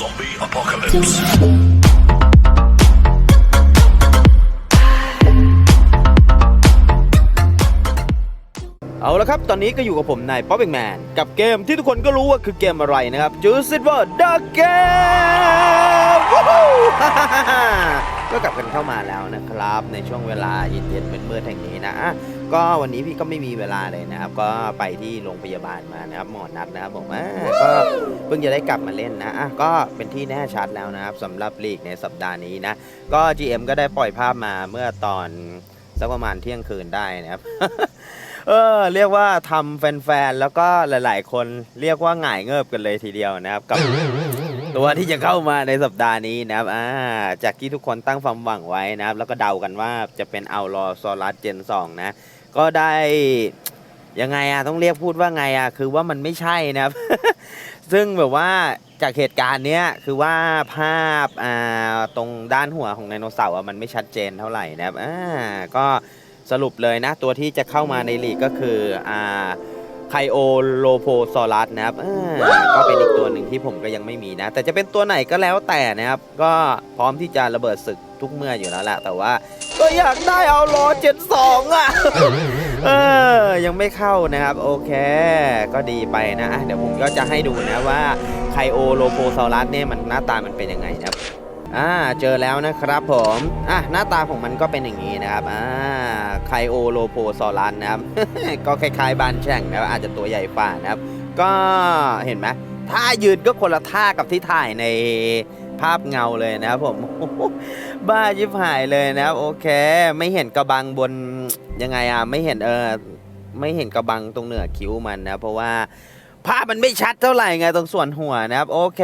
Zombie apocalypse. เอาละครับ ตอนนี้ก็อยู่กับผมนายป๊อปเองแมน กับเกมที่ทุกคนก็รู้ว่าคือเกมอะไรนะครับจูซิตว่าดักเกมก็กลับกันเข้ามาแล้วนะครับ ในช่วงเวลาเย็นๆมืดๆแห่งนี้นะ ก็วันนี้พี่ก็ไม่มีเวลาเลยนะครับ ก็ไปที่โรงพยาบาลมานะครับ หมอนัดนะครับผมอะก็เพิ่งจะได้กลับมาเล่นนะอะก็เป็นที่แน่ชัดแล้วนะครับสำหรับลีกในสัปดาห์นี้นะ ก็ GM ก็ได้ปล่อยภาพมาเมื่อตอนสักประมาณเที่ยงคืนได้นะครับ เออเรียกว่าทำแฟนๆ แล้วก็หลาย ๆ คนเรียกว่าหงายเงิบกันเลยทีเดียวนะครับกับ ตัวที่จะเข้ามาในสัปดาห์นี้นะครับอ่าจากที่ทุกคนตั้งความหวังไว้นะครับ แล้วก็เดากันว่าจะเป็นเอารอซอรัสเจน2นะ ก็ได้ยังไงอะต้องเรียกพูดว่าไงอะคือว่ามันไม่ใช่นะครับ ซึ่งแบบว่าจากเหตุการณ์เนี้ยคือว่าภาพอ่าตรงด้านหัวของไดโนเสาร์อะมันไม่ชัดเจนเท่าไหร่นะครับอ่าก็สรุปเลยนะตัวที่จะเข้ามาในลีกก็คืออ่า ไคโอโลโพซอรัสนะครับอ่าก็เป็นอีกตัวหนึ่งที่ผมก็ยังไม่มีนะ แต่จะเป็นตัวไหนก็แล้วแต่นะครับ ก็พร้อมที่จะระเบิดศึกทุกเมื่ออยู่แล้วแหละแต่ว่าก็อยากได้เอารอเจ็ดสองอะ เออ ยังไม่เข้านะครับ โอเค ก็ดีไปนะอะเดี๋ยวผมก็จะให้ดูนะว่าไคโอโลโพซอรัสเนี่ยมันหน้าตามันเป็นยังไงนะครับ อ่าเจอแล้วนะครับผมอะหน้าตาของมันก็เป็นอย่างนี้นะครับอ่าไคโอโลโพซอรัสนะครับ ก็คล้ายๆบานแช่งนะครับอาจจะตัวใหญ่ฝ่านะครับ ก็เห็นไหมท่ายืนก็คนละท่ากับที่ถ่ายในภาพเงาเลยนะครับผมบ้ายิบหายเลยนะครับ โอเค ไม่เห็นกระบังบนยังไงอะไม่เห็นเออไม่เห็นกระบังตรงเหนือคิ้วมันนะ เพราะว่า ภาพมันไม่ชัดเท่าไหร่ไงตรงส่วนหัวนะครับ โอเค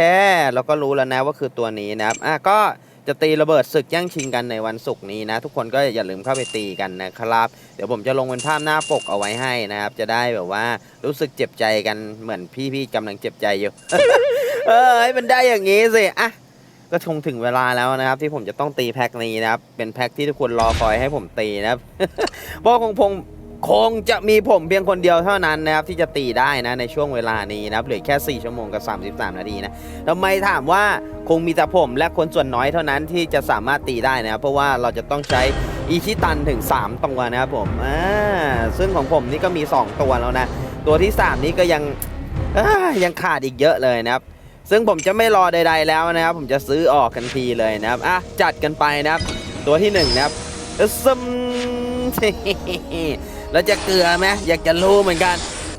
เราก็รู้แล้วนะว่าคือตัวนี้นะครับอะก็จะตีระเบิดศึกย่งชิงกันในวันศุกร์นี้นะ ทุกคนก็อย่าลืมเข้าไปตีกันนะครับ เดี๋ยวผมจะลงเป็นภาพหน้าปกเอาไว้ให้นะครับ จะได้แบบว่ารู้สึกเจ็บใจกันเหมือนพี่ๆกำลังเจ็บใจอยู่ เออให้มันได้อย่างนี้สิอะก็ชงถึงเวลาแล้วนะครับ ที่ผมจะต้องตีแพ็คนี้นะครับ เป็นแพ็คที่ทุกคนรอคอยให้ผมตีนะครับเพราะคงพง คงจะมีผมเพียงคนเดียวเท่านั้นนะครับที่จะตีได้นะในช่วงเวลานี้นะครับเหลือแค่ 4 ชั่วโมงกับ 33 นาทีนะทำไมถามว่าคงมีแต่ผมและคนส่วนน้อยเท่านั้นที่จะสามารถตีได้นะครับเพราะว่าเราจะต้องใช้อีชิตันถึง 3 ตัวนะครับผมอ่าซึ่งของผมนี่ก็มี 2 ตัวแล้วนะ ตัวที่ 3 นี้ก็ยังยังขาดอีกเยอะเลยนะครับ ซึ่งผมจะไม่รอใด ๆ แล้วนะครับ ผมจะซื้อออกกันทีเลยนะครับอะจัดกันไปนะครับ ตัวที่หนึ่งนะครับซึม แล้วจะเกลือไหมอยากจะรู้เหมือนกัน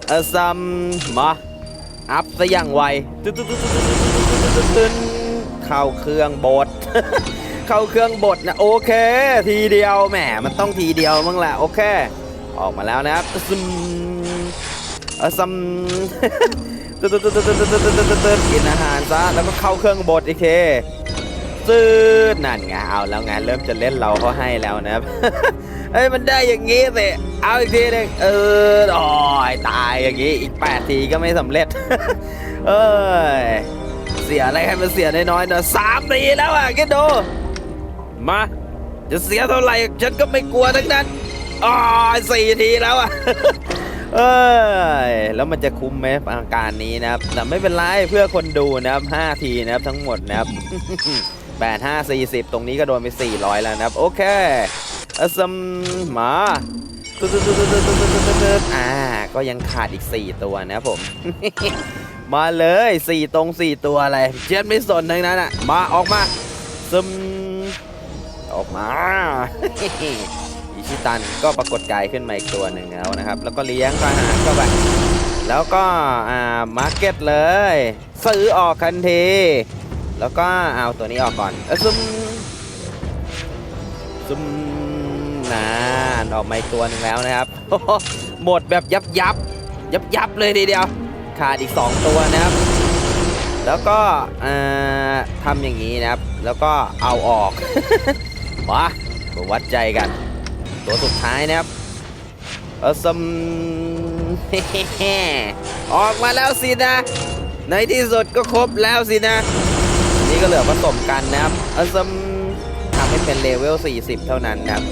เออซัมมาอัพซะอย่างไวเข้าเครื่องบดเข้าเครื่องบดนะโอเค ทีเดียวแหมมันต้องทีเดียวมั้งแหละโอเค ออกมาแล้วนะครับซึมเออซัมกินอาหารซะแล้วก็เข้าเครื่องบดโอเค ตืดนั่นไงเอาแล้วไงเริ่มจะเล่นเราเขาให้แล้วนะครับเอ้ยมันได้อย่างงี้สิเอาอีกทีหนึงเออโอ้ยตายอย่างงี้อีกแปดทีก็ไม่สำเร็จ เอ้ยเสียอะไรให้มันเสียน้อยๆเนอะสามทีแล้วอะคิดดูมาจะเสียเท่าไหร่ฉันก็ไม่กลัวทั้งนั้นอ๋อสี่ทีแล้วอะเอ้ยแล้วมันจะคุ้มไหมอาการนี้นะครับแต่ไม่เป็นไรเพื่อคนดูนะครับ5ทีนะครับทั้งหมดนะครับ 8 5 40 ตรงนี้ก็โดนไป 400 แล้วนะครับ โอเคอสมมาตึ๊ดตึ๊ดตึ๊ดตึ๊ดตึ๊ดตึ๊ดอ่า ก็ยังขาดอีก 4 ตัวนะผม มาเลย 4 ตรง 4 ตัวอะไร เจ็ดไม่สนทั้งนั้นอะ มาออกมาซึมออกมาอิชิตันก็ปรากฏกายขึ้นมาอีกตัวหนึ่งแล้วนะครับ แล้วก็เลี้ยงทหารเข้าไป แล้วก็อ่ามาร์เก็ตเลย ซื้อออกทันที แล้วก็เอาตัวนี้ออกก่อนเอซุมซุมนานออกมาตัวหนึ่งแล้วนะครับ หมดแบบยับยับยับยับเลยทีเดียว ขาดอีก 2 ตัวนะครับ แล้วก็ทำอย่างนี้นะครับ แล้วก็เอาออกมาวัดใจกัน ตัวสุดท้ายนะครับเออซัมออกมาแล้วสินะ ในที่สุดก็ครบแล้วสินะ ก็เหลือผสมกันนะครับออซัมทำให้เป็นเลเวล 40 เท่านั้นนะครับ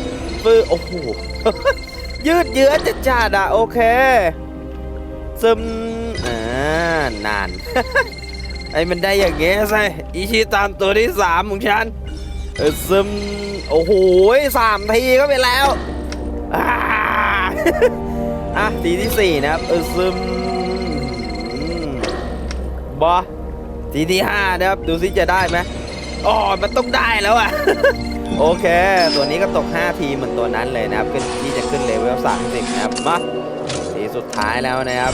ปื้อโอ้โห ยืดเยื้อจะจัดอะโอเคซึมอ่านาน ไอ้มันได้อย่างเงี้ยสิอิชิตันตัวที่สามของฉันเออซึมโอ้โหสามทีก็ไปแล้วอ่าอะทีที่สี่นะครับเออซึมอืมบอ ทีที่ห้านะครับดูซิจะได้ไหมอ๋อมันต้องได้แล้วอะโอเค ตัวนี้ก็ตก 5 ทีเหมือนตัวนั้นเลยนะครับขึ้นที่จะขึ้นเลเวล30 นะครับมาทีสุดท้ายแล้วนะครับ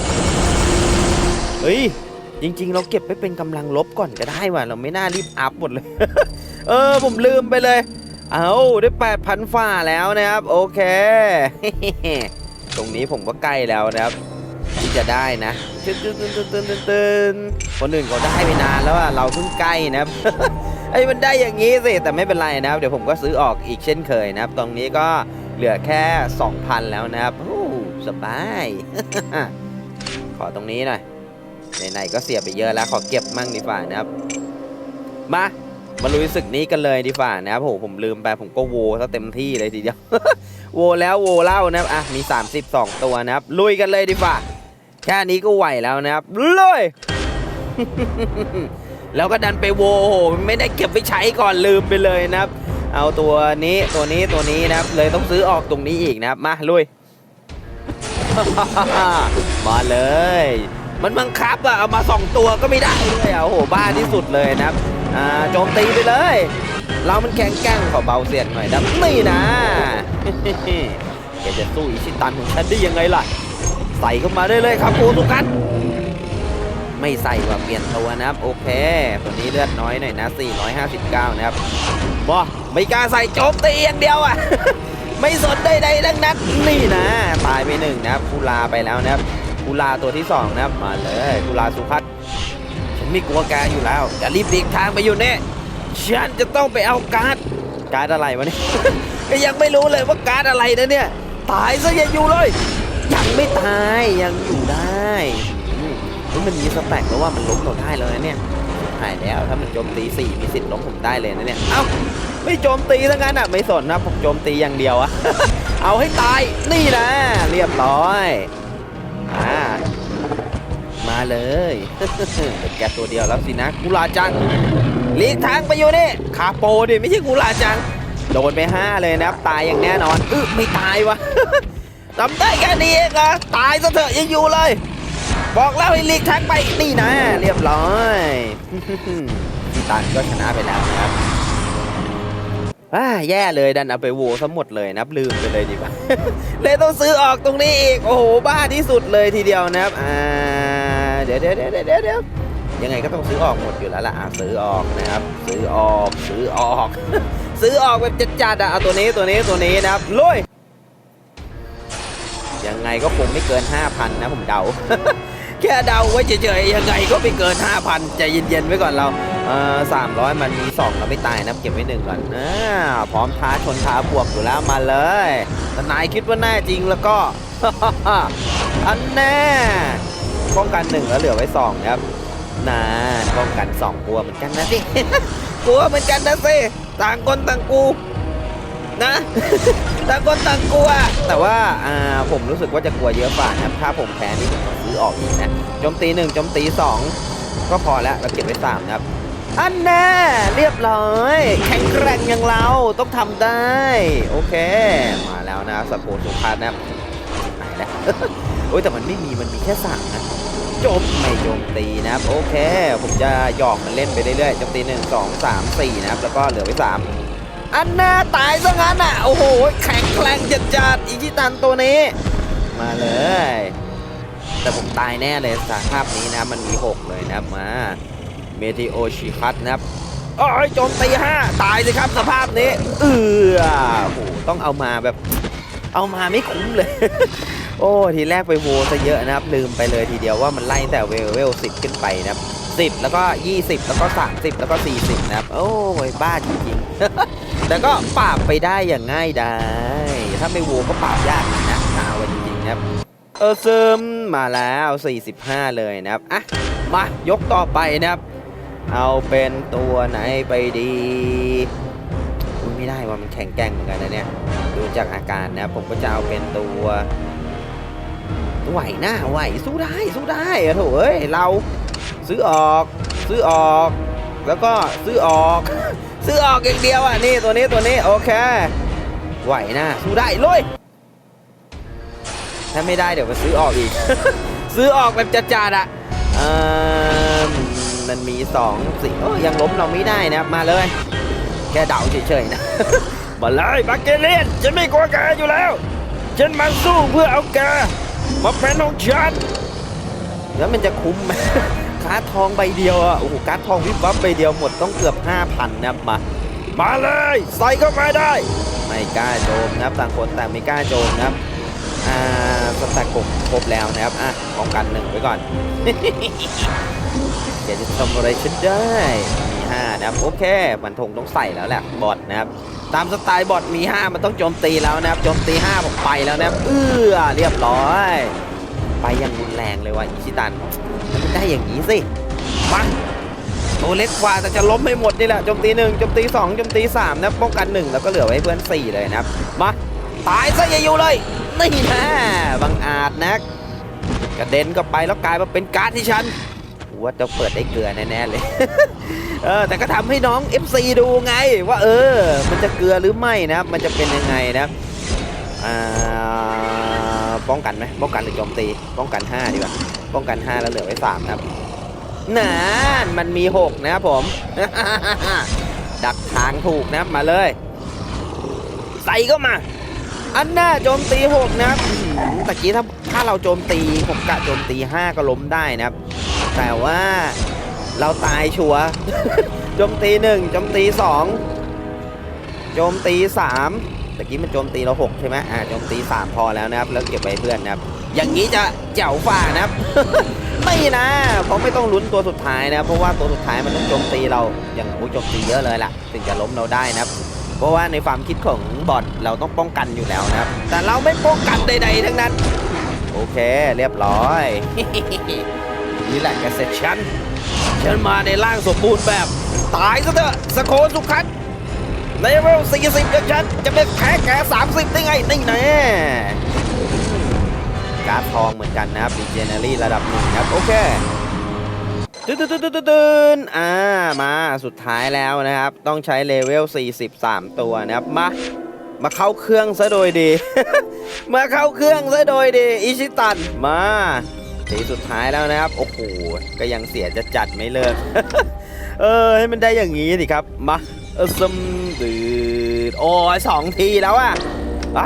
เฮ้ยจริง ๆ เราเก็บไปเป็นกำลังลบก่อนก็ได้ว่ะเราไม่น่ารีบอัพหมดเลย เออผมลืมไปเลย เอาได้ 8,000 ฝ่าแล้วนะครับ โอเค ตรงนี้ผมก็ใกล้แล้วนะครับ จะได้นะตึ้นตึ้นตึ้นตึ้นตึ้นตึ้นตึ้นคนอื่นเขาได้ไปนานแล้วอะเราเพิ่งใกล้นะไอ้มันได้อย่างนี้สิแต่ไม่เป็นไรนะครับ เดี๋ยวผมก็ซื้อออกอีกเช่นเคยนะครับ ตรงนี้ก็เหลือแค่ 2,000 แล้วนะครับโอ้สบาย ขอตรงนี้หน่อยไหนๆก็เสียไปเยอะแล้วขอเก็บมั่งดีกว่านะครับ มามาลุยศึกนี้กันเลยดีกว่านะครับโหผมลืมไปผมก็โวซะเต็มที่เลยทีเดียว โวแล้วโวเล่านะครับอะมี 32 ตัวนะครับ ลุยกันเลยดีกว่า แค่นี้ก็ไหวแล้วนะครับลุยแล้วก็ดันไปโวโหไม่ได้เก็บไปใช้ก่อนลืมไปเลยนะครับ เอาตัวนี้ตัวนี้ตัวนี้นะครับ เลยต้องซื้อออกตรงนี้อีกนะครับ มาลุยมาเลย มันบังคับอะเอามาสองตัวก็ไม่ได้เลยอะโอ้โหบ้าที่สุดเลยนะครับอ่าโจมตีไปเลย เรามันแข็งแกร่งขอเบาเสียงหน่อยดังนี่นะแกจะสู้อิชิตันของฉันได้ยังไงล่ะ ใส่เข้ามาได้เลยครับโคทุกันไม่ใส่ว่าเปลี่ยนตัวนะครับ โอเค ตัวนี้เลือดน้อยหน่อยนะ 459 นะครับบอไม่กล้าใส่โจมตีอย่างเดียวอะ ไม่สนใดๆทั้งนั้นนี่นะ ตายไปหนึ่งนะครับกุลาไปแล้วนะครับกุลาตัวที่สองนะครับมาเลยกุลาสุพัฒน์ฉันไม่กลัวแกอยู่แล้วจะรีบหลีกทางไปอยู่เนี่ยฉันจะต้องไปเอาการ์ดการ์ดอะไรวะเนี่ยก็ยังไม่รู้เลยว่าการ์ดอะไรนะเนี่ยตายซะอย่าอยู่เลย ไม่ตายยังอยู่ได้ม,มันมีสแต็กแล้วว่ามันล้มเราได้แล้วนะเนี่ยหายแล้วถ้ามันโจมตีสี่มีสิทธิ์ล้มผมได้เลยนะเนี่ยเอ้าไม่โจมตีทั้งนั้นอะไม่สนนะผมโจมตีอย่างเดียวอะเอาให้ตายนี่นะเรียบร้อยอ่ามาเลยเป็นแกตัวเดียวแล้วสินะกุลาจังหลีกทางไปอยู่นี่คาโปดิไม่ใช่กุลาจังโดนไปห้าเลยนะครับตายอย่างแน่นอนอึไม่ตายวะ ทำได้แค่นี้เองเหรอตายซะเถอะยังอยู่เลย บอกแล้วให้ลีกทางไปนี่นะ เรียบร้อยพี่ตันก็ชนะไปแล้วนะครับอ่าแย่เลยดันเอาไปโหวซะหมดเลยนะครับลืมไปเลยดีกว่าเลยต้องซื้อออกตรงนี้อีก โอ้โห บ้าที่สุดเลยทีเดียวนะครับ อ่า เดี๋ยวเดี๋ยวเดี๋ยวเดี๋ยวยังไงก็ต้องซื้อออกหมดอยู่แล้วล่ะอะซื้อออกนะครับ ซื้อออก ซื้อออก ซื้อออกแบบจัดๆอะเอาตัวนี้ตัวนี้ตัวนี้นะครับลุย ยังไงก็คงไม่เกิน 5,000 นะผมเดา แค่เดาไว้เฉยๆยังไงก็ไม่เกิน 5,000ใจเย็นๆไว้ก่อนเราสามร้อยมันมีสองเราไม่ตายนะเก็บไว้หนึ่งก่อนอ่าพร้อมท้าชนท้าบวกอยู่แล้วมาเลยนายคิดว่าแน่จริงแล้วก็ อันแน่ป้องกันหนึ่งแล้วเหลือไว้สองครับน่าป้องกันสองกลัวเหมือนกันนะสิกลัวเหมือนกันนะสิต่างคนต่างกู นะ ต่างคนต่างกลัว แต่ว่าอ่าผมรู้สึกว่าจะกลัวเยอะกว่านะครับถ้าผมแพ้นี่ผมต้องซื้อออกอีกนะโจมตีหนึ่งโจมตีสองก็พอแล้วเราเก็บไว้สามนะครับอันแน่เรียบร้อย แข็งแกร่งอย่างเราต้องทำได้ โอเค มาแล้วนะสโคสุภาพนะครับหายแล้วโอ้ยแต่มันไม่มีมันมีแค่สามนะโจมไม่โจมตีนะครับ โอเค ผมจะหยอกมันเล่นไปเรื่อยๆโจมตีหนึ่งสองสามสี่นะครับ แล้วก็เหลือไว้สาม อันน่าตายซะงั้นอะ โอ้โห แข็งแกร่งจัดจัดอิชิตันตัวนี้ มาเลย แต่ผมตายแน่เลยสภาพนี้นะ มันมี 6 เลยนะมา เมทิโอชิคัตนะครับโอ้ยโจมตีห้าตายสิครับสภาพนี้ เออโอ้โหต้องเอามาแบบ เอามาไม่คุ้มเลย โอ้ ทีแรกไปโวซะเยอะนะครับ ลืมไปเลยทีเดียวว่ามันไล่แต่เวลเวลสิขึ้นไปนะครับสิบแล้วก็20แล้วก็30แล้วก็40นะครับ โอ้ยบ้าจริง แต่ก็ปราบไปได้อย่างง่ายได้ถ้าไม่โวก็ปราบยากนะหนาวจริงๆนะครับ เออซึมมาแล้ว 45 เลยนะครับ อะ มายกต่อไปนะครับ เอาเป็นตัวไหนไปดีอุ๊ยไม่ได้ว่ามันแข็งแกร่งเหมือนกันนะเนี่ย ดูจากอาการนะครับผมก็จะเอาเป็นตัวไหวหน้าไหวสู้ได้สู้ได้อะโถเอ้ยเราซื้อออก ซื้อออก แล้วก็ซื้อออก ซื้อออกอย่างเดียวอะนี่ตัวนี้ตัวนี้โอเค ไหวนะสู้ได้ลุยถ้าไม่ได้เดี๋ยวมาซื้อออกอีก ซื้อออกแบบจัดๆอะเออมันมีสองสี่โอ้ยังล้มเราไม่ได้นะครับมาเลย แค่เดาเฉยๆนะมาเลยบักเกเลียนฉันไม่กลัวแกอยู่แล้ว ฉันมาสู้เพื่อเอาแกมาเป็นของฉันแล้วมันจะคุ้มไหม การ์ดทองใบเดียวอะ โอ้โห การ์ดทองวิบวับใบเดียวหมดต้องเกือบ 5,000นะครับมา มาเลย ใส่เข้ามาได้ ไม่กล้าโจมนะครับ ต่างคนต่างไม่กล้าโจมนะครับ อ่าสแต็กครบแล้วนะครับ อะป้องกันหนึ่งไว้ก่อนอยากจะทำอะไรฉันได้ มี5นะครับ โอเคมันทงต้องใส่แล้วแหละ บอทนะครับ ตามสไตล์บอทมี5มันต้องโจมตีแล้วนะครับ โจมตี5ผมไปแล้วนะครับ เอื้อเรียบร้อย ไปอยังรุนแรงเลยว่ะอิชิตัน ได้อย่างนี้สิมาตัวเล็กกว่าแต่จะล้มไม่หมดนี่แหละโจมตีหนึ่งโจมตีสองโจมตีสามนะป้องกันหนึ่งแล้วก็เหลือไว้เพื่อนสี่เลยนะครับมาตายซะอย่าอยู่เลยนี่นะบังอาจนะกระเด็นก็ไปแล้วกลายมาเป็นการ์ดที่ฉันว่าจะเปิดได้เกลือแน่ๆเลยเออแต่ก็ทำให้น้อง FC ดูไงว่าเออ มันจะเกลือหรือไม่นะมันจะเป็นยังไงนะอ่า ป้องกันไหมป้องกันหรือโจมตี ป้องกัน5ดีกว่า ป้องกัน5แล้วเหลือไว้3นะครับนานมันมี6นะครับผม ดักทางถูกนะครับมาเลย ใส่ก็มา อันหน้าโจมตี6นะครับตะกี้ถ้าถ้าเราโจมตีผมกะโจมตี5ก็ล้มได้นะครับ แต่ว่าเราตายชัวโจมตีหนึ่งโจมตีสองโจมตีสาม ตะกี้มันโจมตีเราหกใช่ไหมอ่าโจมตีสามพอแล้วนะครับ แล้วเก็บไว้เพื่อนนะครับ อย่างนี้จะเจ๋วฝ่านะครับ ไม่นะเพราะไม่ต้องลุ้นตัวสุดท้ายนะเพราะว่าตัวสุดท้ายมันต้องโจมตีเราอย่างโอ้โจมตีเยอะเลยล่ะถึงจะล้มเราได้นะครับ เพราะว่าในความคิดของบอทเราต้องป้องกันอยู่แล้วนะครับ แต่เราไม่ป้องกันใดๆทั้งนั้น โอเค เรียบร้อยนี่แหละกเซ็ตฉันฉันมาในร่างสมบูรณ์แบบ ตายซะเถอะสโคสุขัน เลเวล40อย่างฉันจะไม่แพ้แก30 ได้ไงนี่แน่การ์ดทองเหมือนกันนะครับดีเจเนอรี่ระดับหนึ่งครับ โอเคตื่นตื่นตื่นตื่นอ่า มาสุดท้ายแล้วนะครับ ต้องใช้เลเวล 43 ตัวนะครับ มา มาเข้าเครื่องซะโดยดี มาเข้าเครื่องซะโดยดี อิชิตัน มาทีสุดท้ายแล้วนะครับ โอ้โห ก็ยังเสียจะจัดไม่เลิก เออ ให้มันได้อย่างนี้สิครับ มา ซึมดืดโอ้ยสองทีแล้วอะต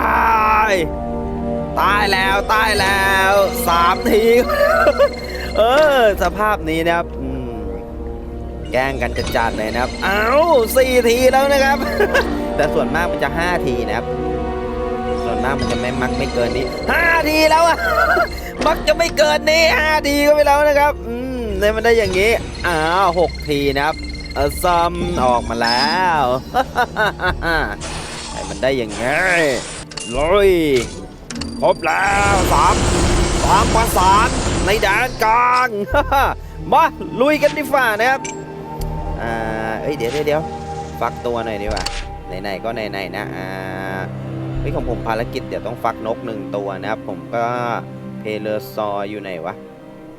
ายตายแล้วตายแล้วสามที เออ สภาพนี้นะครับแกล้งกันจัดๆเลยนะครับอ้าวสี่ทีแล้วนะครับ แต่ส่วนมากมันจะ5ทีนะครับ ส่วนมากมันจะไม่มักไม่เกินนี้5ทีแล้วอะมักจะไม่เกินนี้5ทีก็ไปแล้วนะครับ อืมเนี่ยมันได้อย่างนี้อ้าว6ทีนะครับ เออซัมออกมาแล้วให้มันได้ย่างงี้ลุยครบแล้วสามสามประสานในแดนกลางมาลุยกันดีฝ่านะครับอ่าเอ้ยเดี๋ยวเดี๋ยวฟักตัวหน่อยดีกว่าไหนๆก็ไหนๆนะอ่าเฮ้ยของผมภารกิจเดี๋ยวต้องฟักนกหนึ่งตัวนะครับ ผมก็เพเลอร์ซออยู่ไหนวะ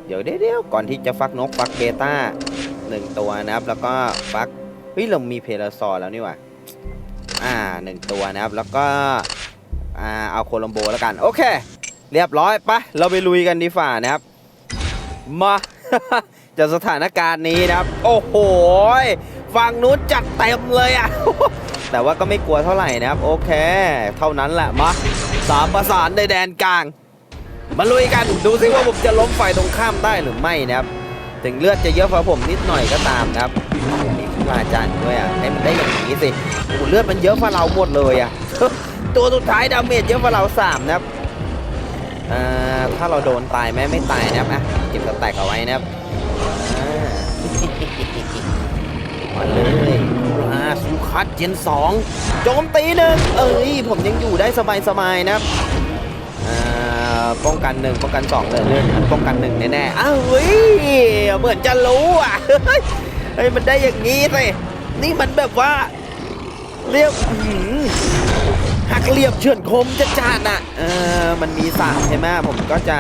เดี๋ยวเดี๋ยวเดี๋ยวก่อนที่จะฟักนกฟักเบต้า หนึ่งตัวนะครับ แล้วก็ฟักเฮ้ยเรามีเพเลอร์แล้วนี่หว่าอ่าหนึ่งตัวนะครับ แล้วก็อ่าเอาโคลัมโบแล้วกัน โอเค เรียบร้อยปะเราไปลุยกันดีฝ่านะครับ มาจากสถานการณ์นี้นะครับ โอ้โหยฝั่งนู้นจัดเต็มเลยอะ แต่ว่าก็ไม่กลัวเท่าไหร่นะครับ โอเค เท่านั้นแหละมาสามประสานในแดนกลาง มาลุยกันดูซิว่าผมจะล้มฝ่ายตรงข้ามได้หรือไม่นะครับ ถึงเลือดจะเยอะกว่าผมนิดหน่อยก็ตามครับผมมีครูอาจารย์ด้วยอะให้มันได้อย่างนี้สิโอ้โหเลือดมันเยอะกว่าเราหมดเลยอะ ตัวสุดท้ายดาเมจเยอะกว่าเราสามนะครับอ่าถ้าเราโดนตายไหมไม่ตายนะครับอะเก็บสแต็กเอาไว้นะครับอ่ามาเลยอาสุคัตเจนสองโจมตีหนึ่งเอ้ยผมยังอยู่ได้สบายๆนะครับ ป้องกันหนึ่งป้องกันสองเลยเลื่อนป้องกันหนึ่งแน่ๆอ้าวเฮ้ยเหมือนจะรู้อะเฮ้ยมันได้อย่างนี้สินี่มันแบบว่าเรียกอื้อหือหักเหลี่ยมเฉือนคมจะจานอะเออมันมีสามใช่ไหมผมก็จะ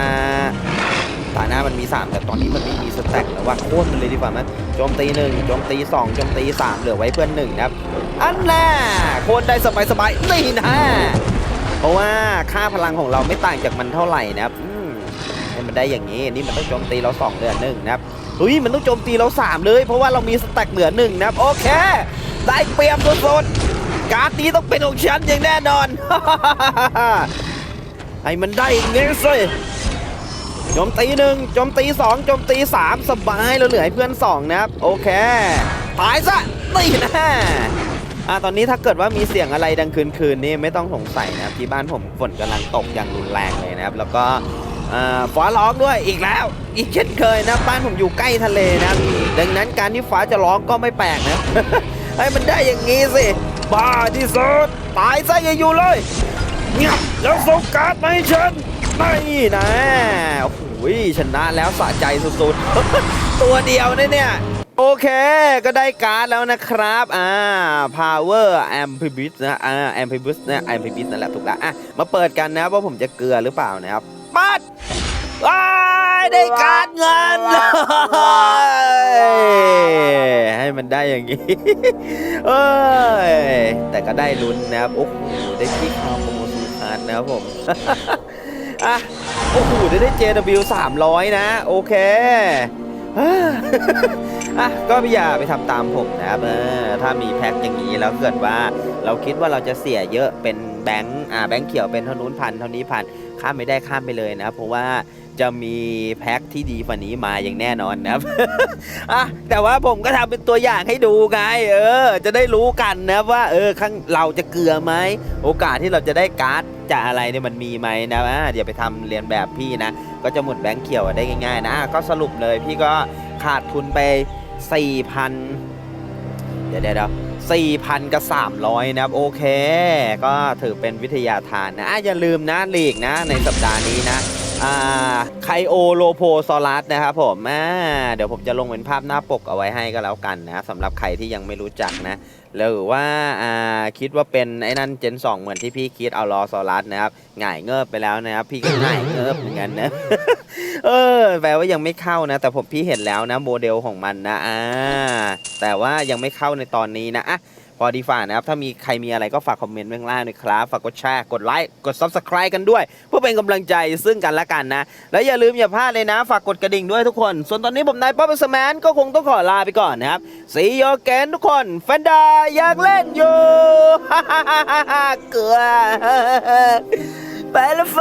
ทฐานะมันมี 3 แต่ตอนนี้มันไม่มีสแต็กแล้วว่าโค่นมันเลยดีกว่ามั้ยโจมตีหนึ่งโจมตีสองโจมตีสามเหลือไว้เพื่อนหนึ่งนะครับ อันน่ะโค่นได้สบายๆนี่นะ เพราะว่าค่าพลังของเราไม่ต่างจากมันเท่าไหร่นะครับให้มันได้อย่างนี้นี่มันต้องโจมตีเราสองเหลือหนึ่งนะครับเฮ้ยมันต้องโจมตีเราสามเลย เพราะว่าเรามีสแต็กเหลือหนึ่งนะครับโอเค ได้เปรียบสุดๆการ์ดตีต้องเป็นของฉันอย่างแน่นอนให้มันได้อย่างงี้สิโจมตีหนึ่งโจมตีสองโจมตีสามสบายเราเหลือให้เพื่อนสองนะครับโอเคตายซะนี่นะ อะตอนนี้ถ้าเกิดว่ามีเสียงอะไรดังคืนคืนนี่ไม่ต้องสงสัยนะครับที่บ้านผมฝนกำลังตกอย่างรุนแรงเลยนะครับ แล้วก็ฟ้าร้องด้วยอีกแล้ว อีกเช่นเคยนะบ้านผมอยู่ใกล้ทะเลนะดังนั้นการที่ฟ้าจะร้องก็ไม่แปลกนะให้มันได้อย่างงี้สิบ้าที่สุดตายซะอย่าอยู่เลยเงียบแล้วส่งการ์ดมาให้ฉันนี่นะโอ้โหชนะแล้วสะใจสุดๆ ตัวเดียวนเนี่ย โอเค ก็ได้การ์ดแล้วนะครับ อ่า power amphibious นะ อ่า amphibious นะ amphibious นั่นแหละถูกแล้วอะ มาเปิดกันนะว่าผมจะเกลือหรือเปล่านะครับปัดว้ายได้การ์ดเงินให้มันได้อย่างนี้ เอ้ย แต่ก็ได้ลุ้นนะครับ โอ้โห ได้ที่คาโปรโมซูคาร์ดนะครับผม อะ โอ้โห ได้ได้ JW 300 นะ โอเค อะก็อย่าไปทำตามผมนะครับเออถ้ามีแพ็คอย่างนี้แล้วเกิดว่าเราคิดว่าเราจะเสียเยอะเป็นแบงค์อ่าแบงค์เขียวเป็นเท่านู้นพันเท่านี้พันข้ามไม่ได้ข้ามไปเลยนะครับเพราะว่าจะมีแพ็คที่ดีกว่านี้มาอย่างแน่นอนนะครับอะแต่ว่าผมก็ทำเป็นตัวอย่างให้ดูไงเออ จะได้รู้กันนะว่า เออข้างเราจะเกลือไหมโอกาสที่เราจะได้การ์ด จะอะไรเนี่ยมันมีไหมนะอะเดี๋ยวไปทำเรียนแบบพี่นะ ก็จะหมดแบงค์เขียวได้ง่ายๆนะก็สรุปเลยพี่ก็ขาดทุนไป 4,000 เดี๋ยวเดี๋ยวเดี๋ยว4,000กับ300นะครับ โอเค ก็ถือเป็นวิทยาทานนะอย่าลืมนะลีกนะ ในสัปดาห์นี้นะอ่าไคโอโลโพซอรัสนะครับผมอ่าเดี๋ยวผมจะลงเป็นภาพหน้าปกเอาไว้ให้ก็แล้วกันนะสำหรับใครที่ยังไม่รู้จักนะ หรือว่าอ่าคิดว่าเป็นไอ้นั่นเจนสองเหมือนที่พี่คิดเอารอซอรัสนะครับหง่ายเงิบไปแล้วนะครับ พี่ก็หง่ายเงิบเหมือนกันนะเออแปลว่ายังไม่เข้านะ แต่ผมพี่เห็นแล้วนะโมเดลของมันนะอ่าแต่ว่ายังไม่เข้าในตอนนี้นะอะ พอดีฝ่านะครับ ถ้ามีใครมีอะไรก็ฝากคอมเมนต์ไว้ข้างล่างด้วยครับ ฝากกดแชร์ กดไลค์ กด Subscribe กันด้วย เพื่อเป็นกำลังใจซึ่งกันและกันนะ แล้วอย่าลืมอย่าพลาดเลยนะ ฝากกดกระดิ่งด้วยทุกคน ส่วนตอนนี้ผมนายป๊อปสแมนก็คงต้องขอลาไปก่อนนะครับสีโยเกนทุกคนแฟนดาอยากเล่นอยู่เกลือไปละไฟ